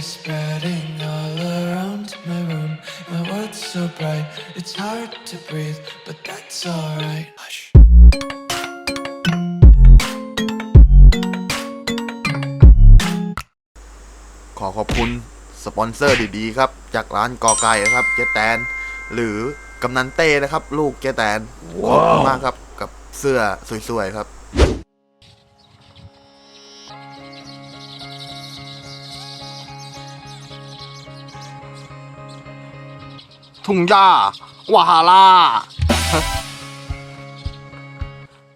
are spreading all around my room. My world's so bright, it's hard to breathe, but that's alright. Hush. ขอขอบคุณ สปอนเซอร์ดีๆครับ จากร้านกอไก่นะครับ เจแตน หรือกำนันเต้นะครับ ลูกเจแตน ขอบคุณมากครับ กับเสื้อสวยๆครับ ทุ่งหญ้าวาฮาร่า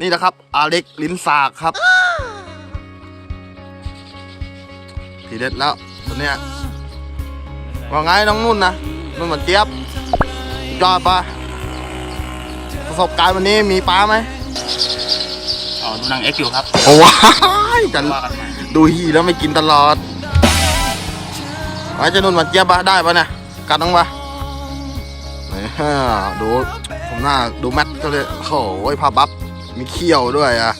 นี่นะครับ อาเล็กลิ้นสากครับ ทีเด็ดแล้วตัวเนี้ยว่าไงน้องนุ่นนะนุ่นเหมือนเจี๊ยบยอดปะประสบการณ์วันนี้มีปลาไหมอ๋อดูนางเอ็กซ์อยู่ครับ โอ้ว้ายจะว่ากันใหม่ดูฮีแล้วไม่กินตลอดไอ้เจะนุ่นเหมือนเจี๊ยบปะได้ปะเนี่ยกัดน้องปะเนี่ย ดูผมหน้าดูแมทก็เลยโอ้ยภาพบัฟมีเขี้ยวด้วยอะ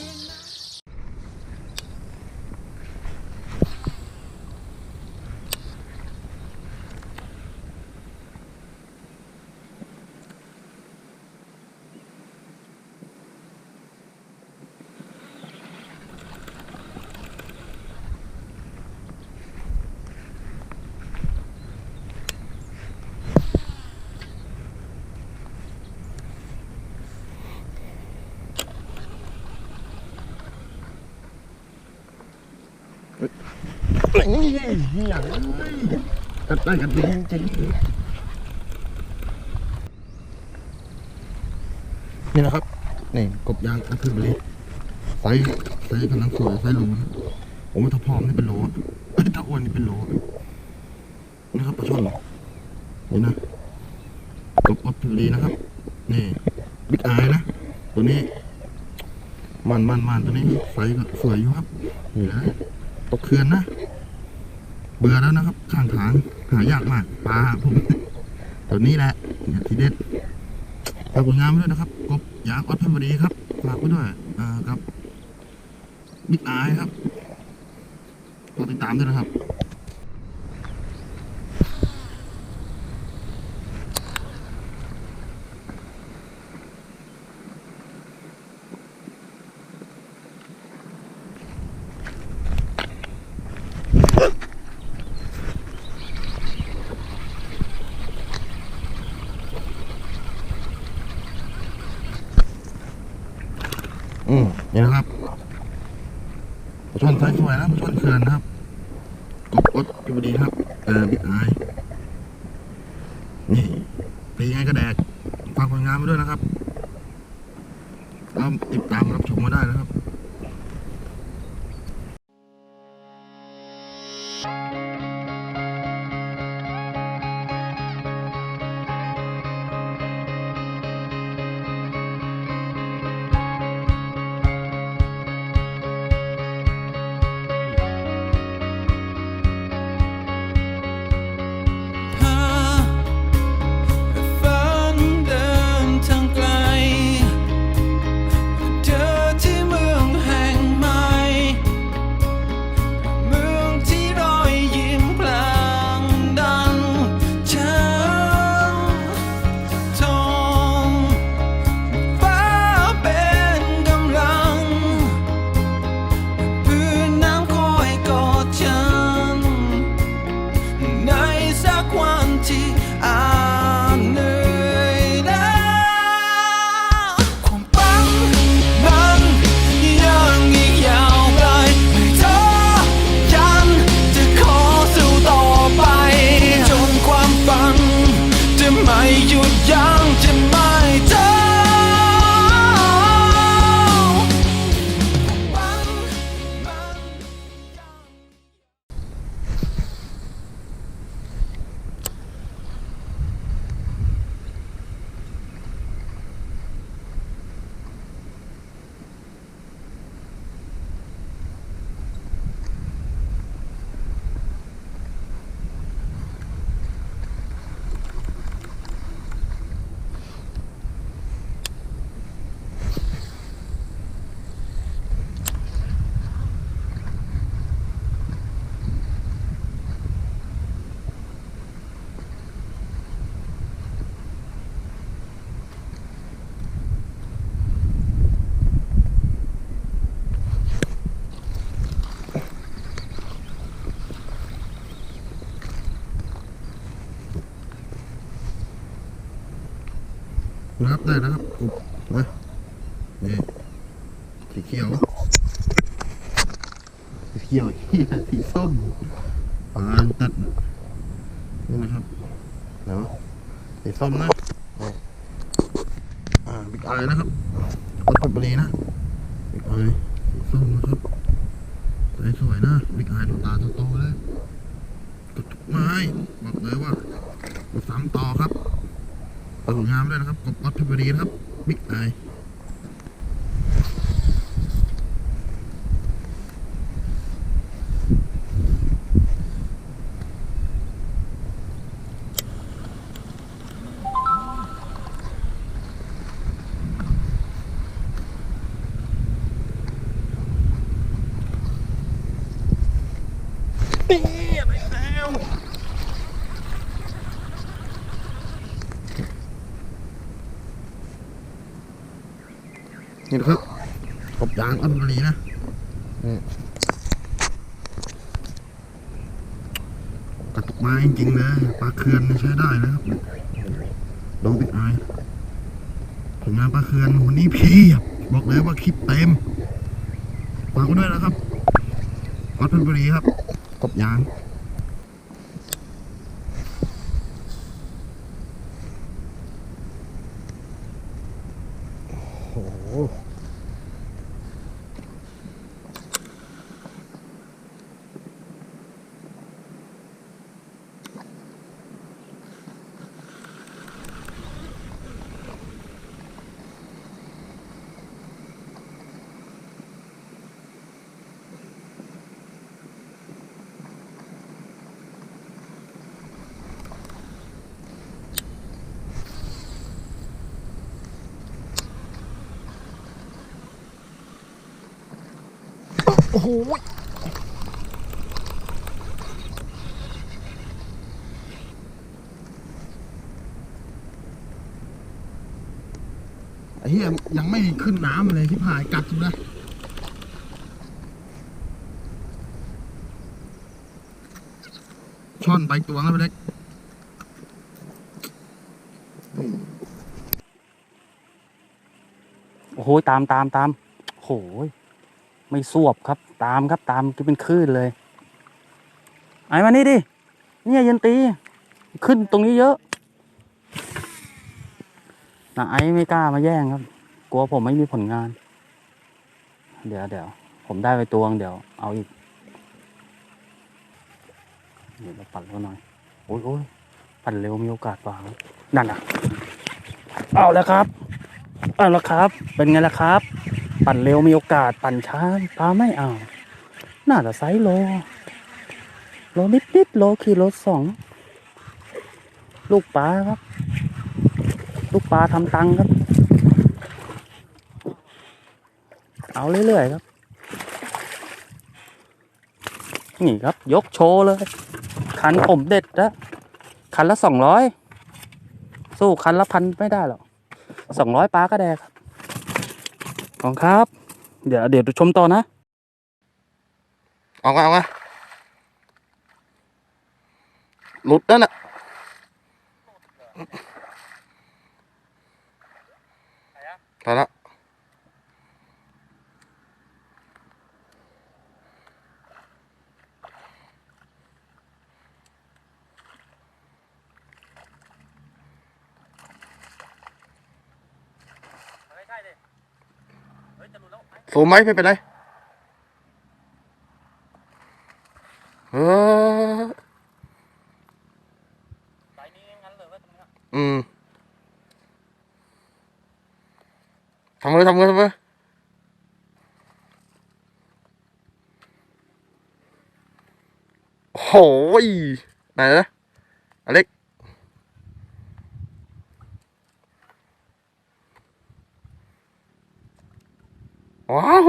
กัดได้กัดดีจริงนี่นะครับนี่กบยางอัพเลีไซส์ไซส์กำลังสวยไซส์โลนะผมว่าถ้าพร้อมนี่เป็นโลถ้าอ้วนนี่เป็นโลนี่ครับปลาช่อนนี่นะกบอัพเบลีนะครับนี่บิ๊กอายนะตัวนี้มันมันมันตัวนี้ไซส์ก็สวยอยู่ครับนี่นะตกเขื่อนนะ เบื่อแล้วนะครับ ข้างทางหายากมากปลาผมตัวนี้แหละเนี่ยทีเด็ดฝากผลงานไว้ด้วยนะครับ กบยางออสพันบดีครับฝากไว้ด้วยอ่าครับบิ๊กอายครับฝากติดตามด้วยนะครับ อืมนี่นะครับปลาช่อนไซส์สวยนะปลาช่อนเขื่อนนะครับกบอดพิบดีครับ เออบิ๊กอายนี่เป็นยังไงก็แดกฝากผลงานมาด้วยนะครับแล้วติดตามรับชมมาได้นะครับ นะครับได้นะครับกบนะนี่สีเขียวสีเขียวเหี้ยสีส้มปลาตัดนี่นะครับเดี๋ยวสีส้มนะนี่อ่าบิ๊กไอนะครับวัดบรีนะบิ๊กไอสีส้มนะครับสสวยนะบิ๊กไอตาโตๆเลยกดทุกไม้บอกเลยว่าสามต่อครับ สวยงามด้วยนะครับกบวัดเพชรบุรีนะครับบิ๊กไอ นี่นะครับกบยางอันบุรีนะนี่กระตุกไม้จริงๆเลยปลาเคือนนี่ใช้ได้นะครับลองปิดอายผลงานปลาเคือนวันนี้เพียบบอกเลยว่าคลิปเต็มฝากไว้ด้วยนะครับวัดเพชรบุรีครับกบยาง โอ้โหไอ้เหี้ยยังไม่ขึ้นน้ำเลยที่พายกัดอยู่นะช่อนไปตัวแล้วไปเล็กโอ้โหตามตามตามโอ้โห ไม่สวบครับ ตามครับตามจะเป็นคลื่นเลย ไอ้มานี่ดิ เนี่ยยันตี ขึ้นตรงนี้เยอะนะไอ้ไม่กล้ามาแย่งครับ กลัวผมไม่มีผลงาน เดี๋ยวเดี๋ยวผมได้ไปตวงเดี๋ยว เอาอีก เดี๋ยวเราปั่นเขาหน่อย โอ้ยโอ้ยปั่นเร็วมีโอกาสกว่าครับนั่นอะ เอาแล้วครับ เอาแล้วครับ เป็นไงล่ะครับ ปั่นเร็วมีโอกาสปั่นช้าปลาไม่เอา น่าจะไซส์โล โลนิดนิดโลขีดโลสองลูกปลาครับ ลูกปลาทำตังค์ครับ เอาเรื่อยๆครับ นี่ครับยกโชว์เลย คันผมเด็ดนะคันละสองร้อยสู้คันละพันไม่ได้หรอกสองร้อยปลาก็แดกครับ ขอบคุณครับ เดี๋ยวเดี๋ยวดูชมต่อนะ เอาไงเอาไงหลุดนั่นน่ะไปแล้ว สูงไหมไม่เป็นไรเอออืมทำเลยทำเลยทำเลยโอ้ยไหนนะอเล็ก ว้าว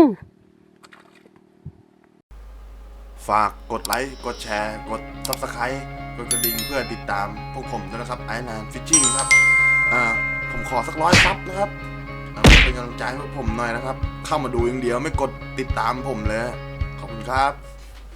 ฝากกดไลค์ กดแชร์ กด s u b สไครต์กดกระดิ่งเพื่อติดตามพวกผมด้วยนะครับไอ้นานฟิชชิ่งครับ อ่า ผมขอสักร้อยซับนะครับอ่าเป็นกำลังใจให้พวกผมหน่อยนะครับ เข้ามาดูอย่างเดียวไม่กดติดตามผมเลย ขอบคุณครับ